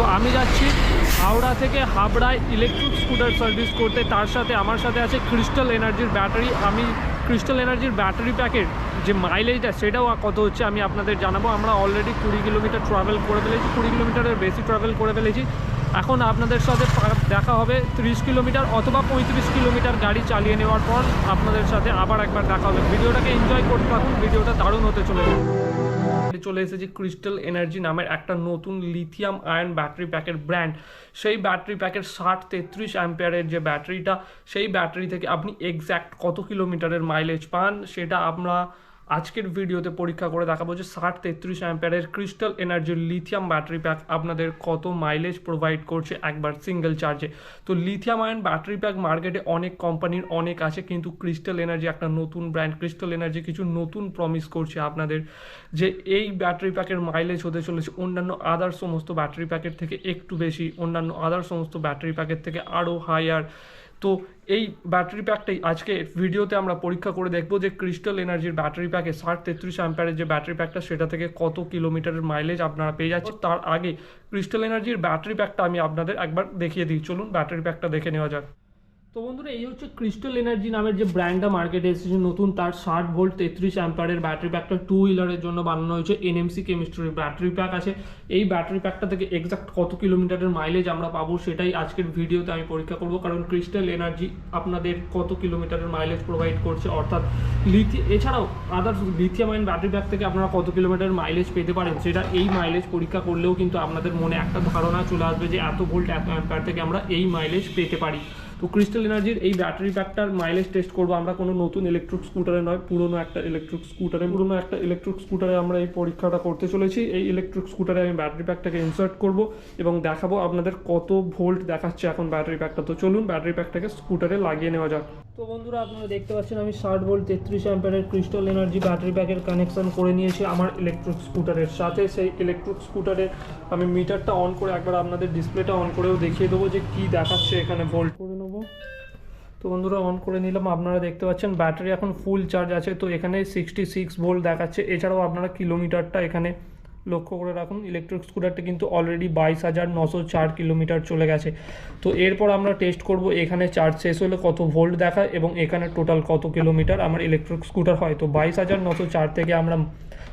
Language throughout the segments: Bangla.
তো আমি যাচ্ছি হাওড়া থেকে হাবড়ায় ইলেকট্রিক স্কুটার সার্ভিস করতে। তার সাথে আমার সাথে আছে ক্রিস্টাল এনার্জির ব্যাটারি আমি ক্রিস্টাল এনার্জির ব্যাটারি প্যাকের যে মাইলেজটা সেটাও কত হচ্ছে আমি আপনাদের জানাব। আমরা অলরেডি কুড়ি কিলোমিটার ট্রাভেল করে ফেলেছি, কুড়ি কিলোমিটারের বেশি ট্রাভেল করে ফেলেছি। এখন আপনাদের সাথে দেখা হবে তিরিশ কিলোমিটার অথবা পঁয়ত্রিশ কিলোমিটার গাড়ি চালিয়ে নেওয়ার পর আপনাদের সাথে আবার একবার দেখা হবে। ভিডিওটাকে এনজয় করতে থাকুন, ভিডিওটা দারুণ হতে চলেছে। চলে এসেছে ক্রিস্টাল এনার্জি নামের একটা নতুন লিথিয়াম আয়ন ব্যাটারি প্যাকের ব্র্যান্ড সেই ব্যাটারি প্যাকের ষাট তেত্রিশ অ্যাম্পিয়ারের যে ব্যাটারিটা সেই ব্যাটারি থেকে আপনি এক্স্যাক্ট কত কিলোমিটারের মাইলেজ পান, সেটা আমরা আজকের ভিডিওতে পরীক্ষা করে দেখাবো যে ষাট তেত্রিশ অ্যাম্পিয়ারের ক্রিস্টাল এনার্জির লিথিয়াম ব্যাটারি প্যাক আপনাদের কত মাইলেজ প্রোভাইড করছে একবার সিঙ্গেল চার্জে তো লিথিয়াম আয়ন ব্যাটারি প্যাক মার্কেটে অনেক কোম্পানির অনেক আছে, কিন্তু ক্রিস্টাল এনার্জি একটা নতুন ব্র্যান্ড ক্রিস্টাল এনার্জি কিছু নতুন প্রমিস করছে আপনাদের যে এই ব্যাটারি প্যাকের মাইলেজ হতে চলেছে। অন্যান্য আদার সমস্ত ব্যাটারি প্যাকের থেকে একটু বেশি, অন্যান্য আদার সমস্ত ব্যাটারি প্যাকের থেকে আরও হায়ার তো এই ব্যাটারি প্যাকটাই আজকে ভিডিওতে আমরা পরীক্ষা করে দেখব যে ক্রিস্টাল এনার্জির ব্যাটারি প্যাকে ষাট তেত্রিশ অ্যাম্পারের যে ব্যাটারি প্যাকটা সেটা থেকে কত কিলোমিটারের মাইলেজ আপনারা পেয়ে যাচ্ছে তার আগে ক্রিস্টাল এনার্জির ব্যাটারি প্যাকটা আমি আপনাদের একবার দেখিয়ে দিই। চলুন ব্যাটারি প্যাকটা দেখে নেওয়া যাক। তো বন্ধুরা, এই হচ্ছে ক্রিস্টাল এনার্জি নামের যে ব্র্যান্ডটা মার্কেটে এসেছে, নতুন তার ষাট ভোল্ট তেত্রিশ অ্যাম্পারের ব্যাটারি প্যাকটা টু হুইলারের জন্য বানানো হয়েছে এনএমসি কেমিস্ট্রির ব্যাটারি প্যাক আছে। এই ব্যাটারি প্যাকটা থেকে এক্সাক্ট কত কিলোমিটারের মাইলেজ আমরা পাবো সেটাই আজকের ভিডিওতে আমি পরীক্ষা করব। কারণ ক্রিস্টাল এনার্জি আপনাদের কত কিলোমিটারের মাইলেজ প্রোভাইড করছে, অর্থাৎ লিথি এছাড়াও others lithium ion battery pack থেকে আপনারা কত কিলোমিটার মাইলেজ পেতে পারেন, সেটা এই মাইলেজ পরীক্ষা করলেও কিন্তু আপনাদের মনে একটা ধারণা চলে আসবে যে এত ভোল্ট এত অ্যাম্পার থেকে আমরা এই মাইলেজ পেতে পারি। তো ক্রিস্টাল এনার্জির এই ব্যাটারি প্যাকটার মাইলেজ টেস্ট করব। আমরা কোনো নতুন ইলেকট্রিক স্কুটারে নয় পুরনো একটা ইলেকট্রিক স্কুটারে পুরনো একটা ইলেকট্রিক স্কুটারে আমরা এই পরীক্ষাটা করতে চলেছি। এই ইলেকট্রিক স্কুটারে আমি ব্যাটারি প্যাকটাকে ইনসার্ট করব এবং দেখাবো আপনাদের কত ভোল্ট দেখাচ্ছে এখন ব্যাটারি প্যাকটা তো চলুন ব্যাটারি প্যাকটাকে স্কুটারে লাগিয়ে নেওয়া যাক। তো বন্ধুরা আপনারা দেখতে পাচ্ছেন আমি ষাট ভোল্ট তেত্রিশ অ্যাম্পারের ক্রিস্টাল এনার্জি ব্যাটারি প্যাকের কানেকশন করে নিয়েছি আমার ইলেকট্রিক স্কুটারের সাথে সেই ইলেকট্রিক স্কুটারের আমি মিটারটা অন করে একবার আপনাদের ডিসপ্লেটা অন করেও দেখিয়ে দেবো যে কী দেখাচ্ছে এখানে ভোল্ট করে নেব। তো বন্ধুরা অন করে নিলাম, আপনারা দেখতে পাচ্ছেন ব্যাটারি এখন ফুল চার্জ আছে, তো এখানে সিক্সটি সিক্স ভোল্ট দেখাচ্ছে। এছাড়াও আপনারা কিলোমিটারটা এখানে লক্ষ্য করে রাখুন ইলেকট্রিক স্কুটারটা কিন্তু অলরেডি বাইশ হাজার নশো চার কিলোমিটার চলে গেছে। তো এরপর আমরা টেস্ট করব, এখানে চার্জ শেষ হলে কত ভোল্ট দেখায় এবং এখানে টোটাল কত কিলোমিটার আমার ইলেকট্রিক স্কুটার হয়। তো বাইশ হাজার নশো চার থেকে আমরা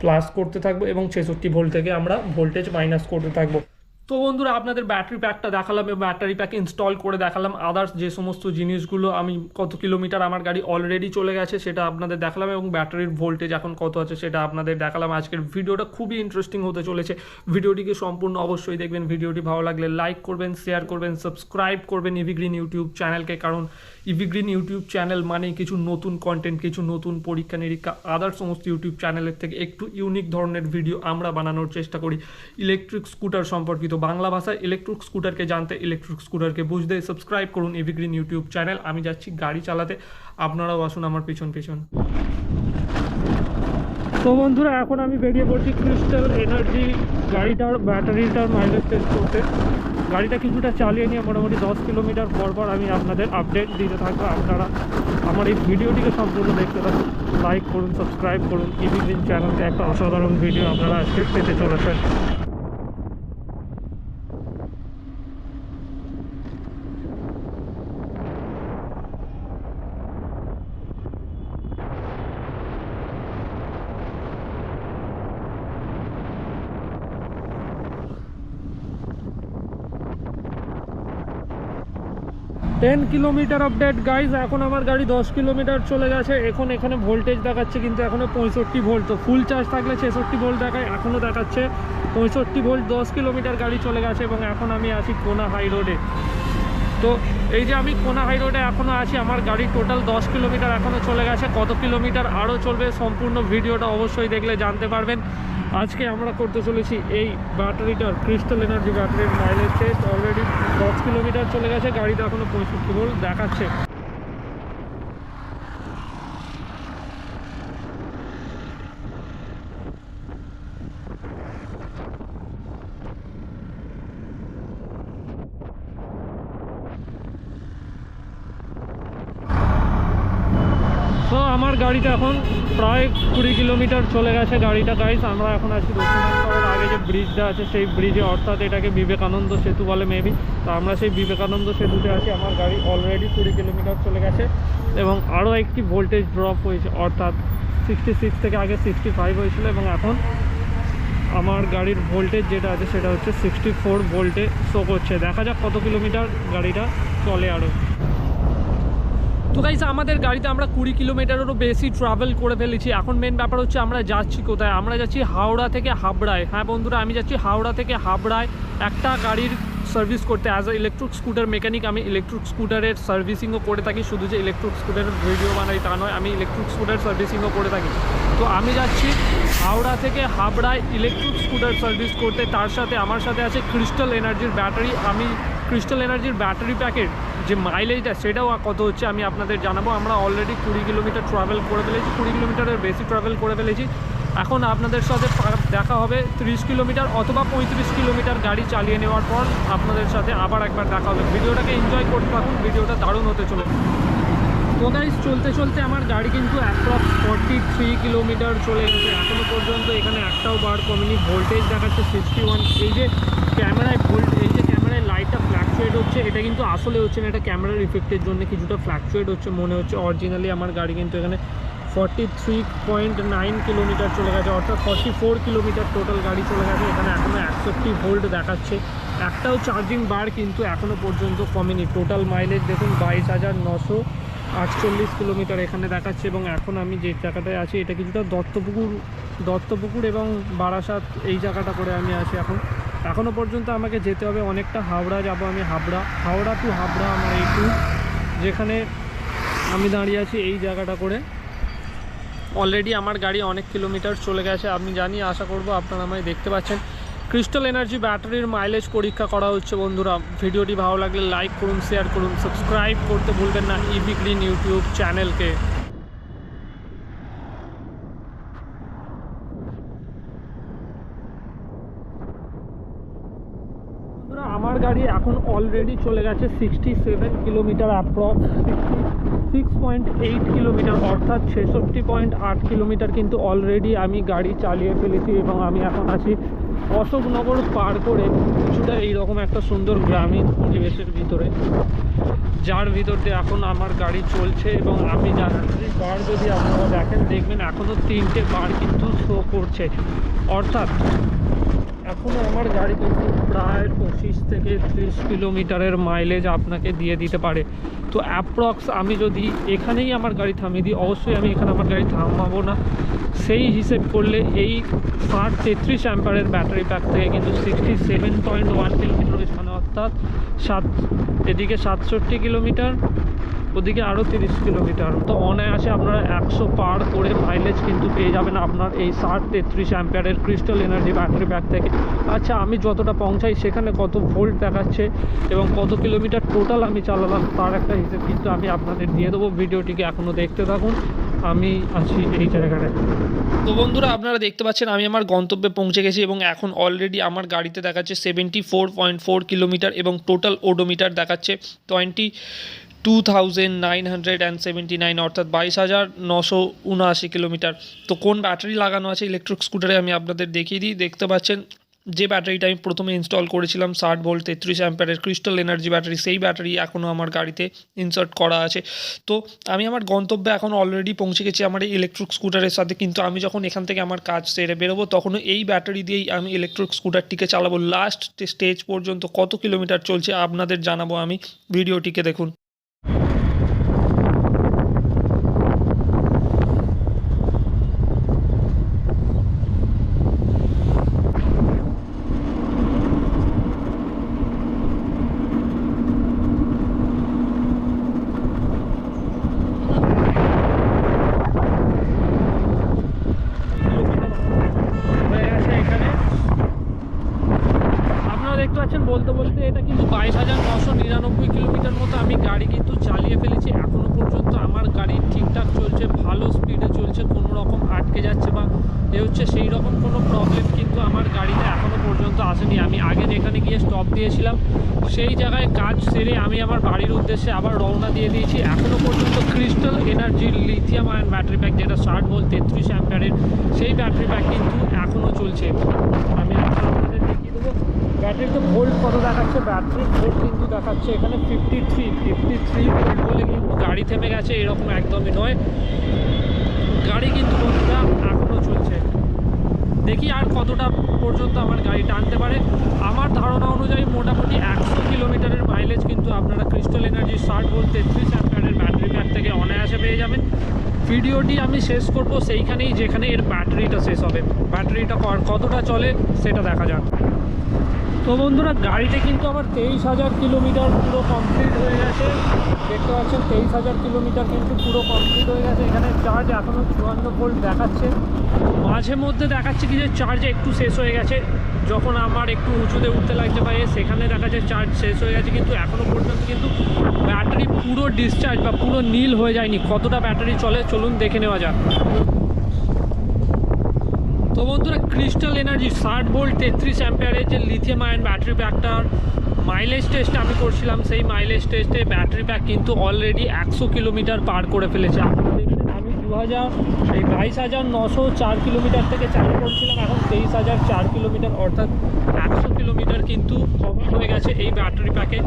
প্লাস করতে থাকব এবং ছেষট্টি ভোল্ট থেকে আমরা ভোল্টেজ মাইনাস করতে থাকব। তো বন্ধুরা, আপনাদের ব্যাটারি প্যাকটা দেখালাম এবং ব্যাটারি প্যাক ইনস্টল করে দেখালাম। আদার্স যে সমস্ত জিনিসগুলো আমি কত কিলোমিটার আমার গাড়ি অলরেডি চলে গেছে সেটা আপনাদের দেখালাম এবং ব্যাটারির ভোল্টেজ এখন কত আছে সেটা আপনাদের দেখালাম। আজকের ভিডিওটা খুবই ইন্টারেস্টিং হতে চলেছে। ভিডিওটিকে সম্পূর্ণ অবশ্যই দেখবেন। ভিডিওটি ভালো লাগলে লাইক করবেন শেয়ার করবেন সাবস্ক্রাইব করবেন ইভিগ্রিন ইউটিউব চ্যানেলকে কারণ ইভিগ্রিন ইউটিউব চ্যানেল মানে কিছু নতুন কন্টেন্ট কিছু নতুন পরীক্ষা নিরীক্ষা। আদার সমস্ত ইউটিউব চ্যানেলের থেকে একটু ইউনিক ধরনের ভিডিও আমরা বানানোর চেষ্টা করি। ইলেকট্রিক স্কুটার সম্পর্কিত বাংলা ভাষায় ইলেকট্রিক স্কুটারকে জানতে ইলেকট্রিক স্কুটারকে বুঝতে সাবস্ক্রাইব করুন এভিগ্রিন ইউটিউব চ্যানেল আমি যাচ্ছি গাড়ি চালাতে। আপনারাও আসুন আমার পিছন পিছন। তো বন্ধুরা, এখন আমি বেরিয়ে পড়ছি ক্রিস্টাল এনার্জি গাড়িটার ব্যাটারিটার মাইলেজ টেস্ট করতে। গাড়িটা কিছুটা চালিয়ে নিয়ে মোটামুটি দশ কিলোমিটার পর পর আমি আপনাদের আপডেট দিতে থাকব। আপনারা আমার এই ভিডিওটিকে সম্পূর্ণ দেখতে থাকুন। লাইক করুন সাবস্ক্রাইব করুন। ইভিগ্রিন চ্যানেলকে একটা অসাধারণ ভিডিও আপনারা আজকে পেতে চলেছেন। টেন কিলোমিটার আপডেট গাইজ এখন আমার গাড়ি দশ কিলোমিটার চলে গেছে। এখন এখানে ভোল্টেজ দেখাচ্ছে, কিন্তু এখনও পঁয়ষট্টি ভোল্ট তো ফুল চার্জ থাকলে ছেষট্টি ভোল্ট দেখায় এখনও দেখাচ্ছে। পঁয়ষট্টি ভোল্ট দশ কিলোমিটার গাড়ি চলে গেছে এবং এখন আমি আছি কোনা হাই রোডে তো এই যে আমি কোনা হাই রোডে এখনও আছি, আমার গাড়ি টোটাল দশ কিলোমিটার এখনও চলে গেছে। কত কিলোমিটার আরও চলবে সম্পূর্ণ ভিডিওটা অবশ্যই দেখলে জানতে পারবেন। আজকে আমরা করতে চলেছি এই ব্যাটারিটার ক্রিস্টাল এনার্জি ব্যাটারির মাইলেজ টেস্ট অলরেডি দশ কিলোমিটার চলে গেছে, গাড়িটা এখনও পঁয়ষট্টি ভোল্ট দেখাচ্ছে তো আমার গাড়িটা এখন প্রায় কুড়ি কিলোমিটার চলে গেছে গাড়িটা গাইস আমরা এখন আছি দক্ষিণেশ্বরের আগে যে ব্রিজটা আছে, সেই ব্রিজে অর্থাৎ এটাকে বিবেকানন্দ সেতু বলে মেবি তো আমরা সেই বিবেকানন্দ সেতুতে আছি, আমার গাড়ি অলরেডি কুড়ি কিলোমিটার চলে গেছে। এবং আরও একটি ভোল্টেজ ড্রপ হয়েছে, অর্থাৎ সিক্সটি সিক্স থেকে আগে সিক্সটি ফাইভ হয়েছিল, এবং এখন আমার গাড়ির ভোল্টেজ যেটা আছে, সেটা হচ্ছে সিক্সটি ফোর ভোল্টে শো করছে দেখা যাক কত কিলোমিটার গাড়িটা চলে আরও। তো গাইস আমাদের গাড়িতে আমরা কুড়ি কিলোমিটারেরও বেশি ট্রাভেল করে ফেলেছি। এখন মেন ব্যাপার হচ্ছে আমরা যাচ্ছি কোথায়? আমরা যাচ্ছি হাওড়া থেকে হাবড়ায়। হ্যাঁ বন্ধুরা, আমি যাচ্ছি হাওড়া থেকে হাবড়ায় একটা গাড়ির সার্ভিস করতে। As a electric scooter mechanic আমি ইলেকট্রিক স্কুটারের সার্ভিসিংও করে থাকি। শুধু যে ইলেকট্রিক স্কুটারের ভিডিও বানাই তা নয়, আমি ইলেকট্রিক স্কুটার সার্ভিসিংও করে থাকি। তো আমি যাচ্ছি হাওড়া থেকে হাবড়ায় ইলেকট্রিক স্কুটার সার্ভিস করতে। তার সাথে আমার সাথে আছে ক্রিস্টাল এনার্জির ব্যাটারি আমি ক্রিস্টাল এনার্জির ব্যাটারি প্যাকেট যে মাইলেজটা সেটাও কত হচ্ছে আমি আপনাদের জানাব। আমরা অলরেডি কুড়ি কিলোমিটার ট্রাভেল করে ফেলেছি, কুড়ি কিলোমিটারের বেশি ট্রাভেল করে ফেলেছি। এখন আপনাদের সাথে দেখা হবে তিরিশ কিলোমিটার অথবা পঁয়ত্রিশ কিলোমিটার গাড়ি চালিয়ে নেওয়ার পর আপনাদের সাথে আবার একবার দেখা হবে। ভিডিওটাকে এনজয় করতে থাকুন, ভিডিওটা দারুণ হতে চলে তো গাইজ চলতে চলতে আমার গাড়ি কিন্তু অ্যাপ্রক্স ফর্টি থ্রি কিলোমিটার চলে গেছে। এখনও পর্যন্ত এখানে একটাও বার কমেনি। ভোল্টেজ দেখাচ্ছে সিক্সটি ওয়ান এই যে ক্যামেরায় ভোল্ট এই যে ক্যামেরায় লাইটটা ফ্ল্যাকচুয়েট হচ্ছে, এটা কিন্তু আসলে হচ্ছে না, এটা ক্যামেরার ইফেক্টের জন্য কিছুটা ফ্ল্যাকচুয়েট হচ্ছে, মনে হচ্ছে অরিজিনালি আমার গাড়ি কিন্তু এখানে forty three point nine kilometre চলে গেছে, অর্থাৎ ফর্টি ফোর কিলোমিটার টোটাল গাড়ি চলে গেছে, এখানে এখনও একষট্টি ভোল্ট দেখাচ্ছে, একটাও চার্জিং বার কিন্তু এখনও পর্যন্ত কমেনি টোটাল মাইলেজ দেখুন বাইশ হাজার নশো আটচল্লিশ কিলোমিটার এখানে দেখাচ্ছে, এবং এখন আমি যে জায়গাটায় আছি, এটা কিছুটা দত্তপুকুর দত্তপুকুর এবং বারাসাত এই জায়গাটা করে আমি আছি এখন। এখনও পর্যন্ত আমাকে যেতে হবে, অনেকটা হাওড়া যাব আমি, হাবড়া। হাওড়া টু হাবড়া আমার এই ট্যুর যেখানে আমি দাঁড়িয়ে আছি এই জায়গাটা করে। অলরেডি আমার গাড়ি অনেক কিলোমিটার চলে গেছে আমি জানি, আশা করব আপনারা আমায় দেখতে পাচ্ছেন। ক্রিস্টাল এনার্জি ব্যাটারির মাইলেজ পরীক্ষা করা হচ্ছে বন্ধুরা। ভিডিওটি ভালো লাগলে লাইক করুন শেয়ার করুন সাবস্ক্রাইব করতে ভুলবেন না ইবি গ্রিন ইউটিউব চ্যানেলকে বন্ধুরা, আমার গাড়ি এখন অলরেডি চলে গেছে sixty seven kilometre approx six point eight kilometre অর্থাৎ ছেষট্টি পয়েন্ট আট কিলোমিটার কিন্তু অলরেডি আমি গাড়ি চালিয়ে ফেলেছি এবং আমি এখন আছি অশোকনগর পার করে কিছুটা এইরকম একটা সুন্দর গ্রামীণ পরিবেশের ভিতরে। যার ভিতর দিয়ে এখন আমার গাড়ি চলছে এবং আমি জানাচ্ছি বার যদি আপনারা দেখেন, দেখবেন এখনও তিনটে বার কিন্তু শো করছে। অর্থাৎ এখনও আমার গাড়ি কিন্তু প্রায় পঁচিশ থেকে ত্রিশ কিলোমিটারের মাইলেজ আপনাকে দিয়ে দিতে পারে। তো অ্যাপ্রক্স আমি যদি এখানেই আমার গাড়ি থামিয়ে দিই, অবশ্যই আমি এখানে আমার গাড়ি থামাবো না। সেই হিসেব করলে এই ষাট তেত্রিশ অ্যাম্পারের ব্যাটারি প্যাক থেকে কিন্তু sixty seven point one kilometre এখানে অর্থাৎ সাত এদিকে সাতষট্টি কিলোমিটার ওদিকে আরও তিরিশ কিলোমিটার। তো অনায়াসে আপনারা একশো পার করে মাইলেজ কিন্তু পেয়ে যাবেন আপনার এই ষাট তেত্রিশ অ্যাম্পিয়ারের ক্রিস্টাল এনার্জি ব্যাটারি ব্যাগ থেকে। আচ্ছা আমি যতটা পৌঁছাই সেখানে কত ভোল্ট দেখাচ্ছে এবং কত কিলোমিটার টোটাল আমি চালালাম তার একটা হিসেব কিন্তু আমি আপনাদের দিয়ে দেবো। ভিডিওটিকে এখনও দেখতে থাকুন। আমি আছি এই জায়গাটায়। তো বন্ধুরা, আপনারা দেখতে পাচ্ছেন আমি আমার গন্তব্যে পৌঁছে গেছি এবং এখন অলরেডি আমার গাড়িতে দেখাচ্ছে seventy four point four kilometre এবং টোটাল ওডোমিটার দেখাচ্ছে twenty two thousand nine hundred and seventy nine অর্থাৎ বাইশ হাজার নশো উনআশি কিলোমিটার। তো কোন ব্যাটারি লাগানো আছে? ইলেকট্রিক স্কুটারে আমি আপনাদের দেখিয়ে দিই। দেখতে পাচ্ছেন, যে ব্যাটারিটা আমি প্রথমে ইনস্টল করেছিলাম, ষাট ভোল্ট তেত্রিশ অ্যাম্পারের ক্রিস্টাল এনার্জি ব্যাটারি, সেই ব্যাটারি এখনও আমার গাড়িতে ইনসার্ট করা আছে। তো আমি আমার গন্তব্যে এখন অলরেডি পৌঁছে গেছি আমার এই ইলেকট্রিক স্কুটারের সাথে। কিন্তু আমি যখন এখান থেকে আমার কাজ সেরে বেরোবো তখনও এই ব্যাটারি দিয়েই আমি ইলেকট্রিক স্কুটারটিকে চালাবো। লাস্ট স্টেজ পর্যন্ত কত কিলোমিটার চলছে আপনাদের জানাব আমি। ভিডিওটিকে দেখুন হয়ে গেছে এখানে আপনারা দেখতে পাচ্ছেন পাচ্ছেন বলতে বলতে এটা কিন্তু বাইশ হাজার নশো নিরানব্বই কিলোমিটার মতো আমি গাড়ি কিন্তু চালিয়ে ফেলেছি। এখনও পর্যন্ত আমার গাড়ি ঠিকঠাক চলছে, ভালো স্পিডে চলছে, কোনো রকম আটকে যাচ্ছে বা এ হচ্ছে সেই রকম কোনো প্রবলেম কিন্তু আমার গাড়িতে এখনও পর্যন্ত আসেনি। আমি আগে যেখানে গিয়ে স্টপ দিয়েছিলাম, সেই জায়গায় কাজ সেরে আমি আমার বাড়ির উদ্দেশ্যে আবার রওনা দিয়ে দিয়েছি। এখনও পর্যন্ত ক্রিস্টাল এনার্জির লিথিয়াম আয়ন ব্যাটারি প্যাক যেটা ষাট ভোল্ট তেত্রিশ অ্যাম্পিয়ারের সেই ব্যাটারি প্যাক কিন্তু এখনও চলছে। আমি এখন আপনাদের দেখিয়ে দেবো ব্যাটারিতে ভোল্ট কত দেখাচ্ছে ব্যাটারি ভোল্ট কিন্তু দেখাচ্ছে। এখানে fifty three fifty three volt বলে কিন্তু গাড়ি থেমে গেছে, এরকম একদমই নয়। গাড়ি কিন্তু বন্ধুরা এখনও চলছে। দেখি আর কতটা পর্যন্ত আমার গাড়ি টানতে পারে। আমার ধারণা অনুযায়ী মোটামুটি একশো কিলোমিটারের মাইলেজ কিন্তু আপনারা ক্রিস্টাল এনার্জি ষাট ভোল্ট তেত্রিশ অ্যাম্পিয়ারের ব্যাটারি প্যাক থেকে অনায়াসে পেয়ে যাবেন। ভিডিওটি আমি শেষ করব সেইখানেই, যেখানে এর ব্যাটারিটা শেষ হবে। ব্যাটারিটা কতটা চলে, সেটা দেখা যাক। তো বন্ধুরা গাড়িতে কিন্তু আমার তেইশ হাজার কিলোমিটার পুরো কমপ্লিট হয়ে গেছে। দেখতে পাচ্ছেন, তেইশ হাজার কিলোমিটার কিন্তু পুরো কমপ্লিট হয়ে গেছে। এখানে চার্জ এখনও চুয়ান্ন ভোল্ট দেখাচ্ছে। মাঝে মধ্যে দেখাচ্ছে কি যে চার্জ একটু শেষ হয়ে গেছে। যখন আমার একটু উঁচুতে উঠতে লাগছে এ সেখানে দেখা যায় চার্জ শেষ হয়ে গেছে, কিন্তু এখনও পর্যন্ত কিন্তু ব্যাটারি পুরো ডিসচার্জ বা পুরো নীল হয়ে যায়নি। কতটা ব্যাটারি চলে, চলুন দেখে নেওয়া যাক। তো বন্ধুরা ক্রিস্টাল এনার্জি ষাট ভোল্ট তেত্রিশ অ্যাম্পিয়ারের যে লিথিয়াম আয়ন ব্যাটারি প্যাকটার মাইলেজ টেস্ট আমি করছিলাম, সেই মাইলেজ টেস্টে ব্যাটারি প্যাক কিন্তু অলরেডি একশো কিলোমিটার পার করে ফেলেছে। আপনারা আমি দু হাজার এই বাইশ হাজার নশো চার কিলোমিটার থেকে চালু করছিলাম, এখন তেইশ হাজার চার কিলোমিটার অর্থাৎ একশো কিলোমিটার কিন্তু কভার হয়ে গেছে এই ব্যাটারি প্যাকে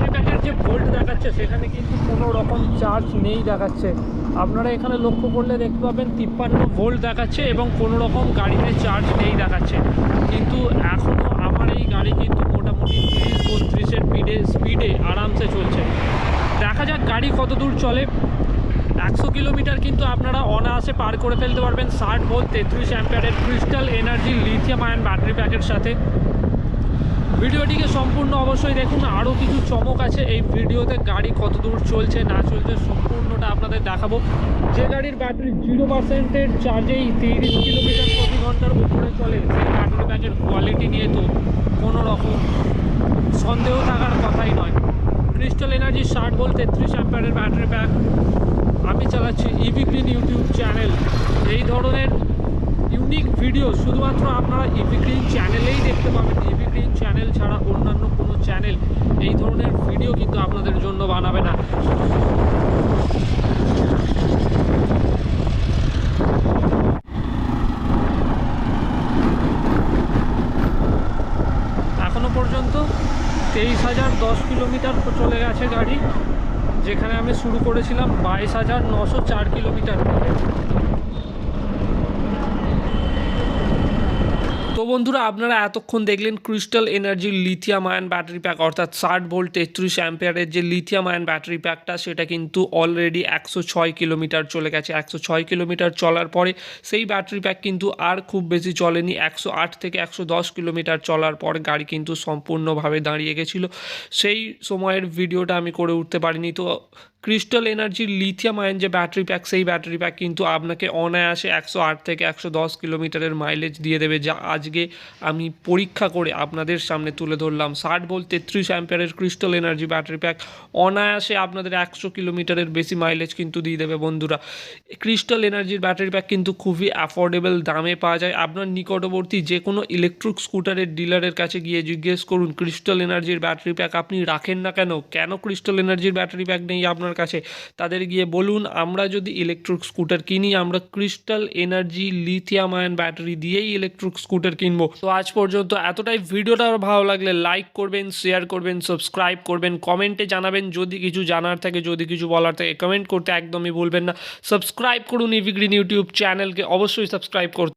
ব্যাটারি ভোল্ট দেখাচ্ছে, সেখানে কিন্তু কোনো রকম চার্জ নেই দেখাচ্ছে। আপনারা এখানে লক্ষ্য করলে দেখতে পাবেন, তিপ্পান্ন ভোল্ট দেখাচ্ছে এবং কোনো রকম গাড়িতে চার্জ নেই দেখাচ্ছে। কিন্তু এখনও আমার এই গাড়ি কিন্তু মোটামুটি তিরিশ, বত্রিশের স্পিডে স্পিডে আরামসে চলছে। দেখা যাক গাড়ি কত দূর চলে। একশো কিলোমিটার কিন্তু আপনারা অনায়াসে পার করে ফেলতে পারবেন ষাট ভোল্ট তেত্রিশ অ্যাম্পিয়ারের crystal energy lithium ion battery প্যাকের সাথে। ভিডিওটিকে সম্পূর্ণ অবশ্যই দেখুন। আরও কিছু চমক আছে এই ভিডিওতে। গাড়ি কত দূর চলছে, না চলছে, সম্পূর্ণটা আপনাদের দেখাবো। যে গাড়ির ব্যাটারি জিরো পার্সেন্টের চার্জেই তিরিশ কিলোমিটার প্রতি ঘণ্টার উপরে চলে, সেই ব্যাটারি প্যাকের কোয়ালিটি নিয়ে তো কোনো রকম সন্দেহ থাকার কথাই নয়। ক্রিস্টাল এনার্জি ষাট ভোল্ট তেত্রিশ অ্যাম্পিয়ারের ব্যাটারি প্যাক আমি চালাচ্ছি ইভি গ্রিন ইউটিউব চ্যানেল এই ধরনের ইউনিক ভিডিও শুধুমাত্র আপনারা ইভি গ্রিন চ্যানেলেই দেখতে পাবেন। ইভি গ্রিন চ্যানেল ছাড়া অন্যান্য কোনো চ্যানেল এই ধরনের ভিডিও কিন্তু আপনাদের জন্য বানাবে না। এখনও পর্যন্ত তেইশ হাজার দশ কিলোমিটার চলে গেছে গাড়ি, যেখানে আমি শুরু করেছিলাম বাইশ হাজার নশো চার কিলোমিটার থেকে তো বন্ধুরা, আপনারা এতক্ষণ দেখলেন ক্রিস্টাল এনার্জির লিথিয়াম আয়ন ব্যাটারি প্যাক অর্থাৎ ষাট ভোল্ট তেত্রিশ অ্যাম্পিয়ারের যে লিথিয়াম আয়ন ব্যাটারি প্যাকটা সেটা কিন্তু অলরেডি একশো ছয় কিলোমিটার চলে গেছে। একশো ছয় কিলোমিটার চলার পরে সেই ব্যাটারি প্যাক কিন্তু আর খুব বেশি চলেনি। একশো আট থেকে একশো দশ কিলোমিটার চলার পর গাড়ি কিন্তু সম্পূর্ণভাবে দাঁড়িয়ে গেছিল। সেই সময়ের ভিডিওটা আমি করে উঠতে পারিনি। তো ক্রিস্টাল এনার্জির লিথিয়াম আয়ন যে ব্যাটারি প্যাক, সেই ব্যাটারি প্যাক কিন্তু আপনাকে অনায়াসে একশো আট থেকে একশো দশ কিলোমিটারের মাইলেজ দিয়ে দেবে, যা আজকে আমি পরীক্ষা করে আপনাদের সামনে তুলে ধরলাম। ষাট ভোল্ট তেত্রিশ অ্যাম্পিয়ারের ক্রিস্টাল এনার্জি ব্যাটারি প্যাক অনায়াসে আপনাদের একশো কিলোমিটারের বেশি মাইলেজ কিন্তু দিয়ে দেবে বন্ধুরা। ক্রিস্টাল এনার্জির ব্যাটারি প্যাক কিন্তু খুবই অ্যাফোর্ডেবল দামে পাওয়া যায়। আপনার নিকটবর্তী যে কোনো ইলেকট্রিক স্কুটারের ডিলারের কাছে গিয়ে জিজ্ঞেস করুন, ক্রিস্টাল এনার্জির ব্যাটারি প্যাক আপনি রাখেন না কেন? কেন ক্রিস্টাল এনার্জির ব্যাটারি প্যাক নেই আপনার কাছে। তাদের গিয়ে বলুন, আমরা যদি ইলেকট্রিক স্কুটার কিনি, আমরা crystal energy lithium ion battery দিয়েই ইলেকট্রিক স্কুটার কিনবো। তো আজ পর্যন্ত এতটাই। ভিডিওটা ভালো লাগলে লাইক করবেন শেয়ার করবেন সাবস্ক্রাইব করবেন কমেন্টে জানাবেন। যদি কিছু জানার থাকে, যদি কিছু বলার থাকে কমেন্ট করতে একদমই ভুলবেন না। সাবস্ক্রাইব করুন ইভিগ্রিন ইউটিউব চ্যানেলকে অবশ্যই সাবস্ক্রাইব করতে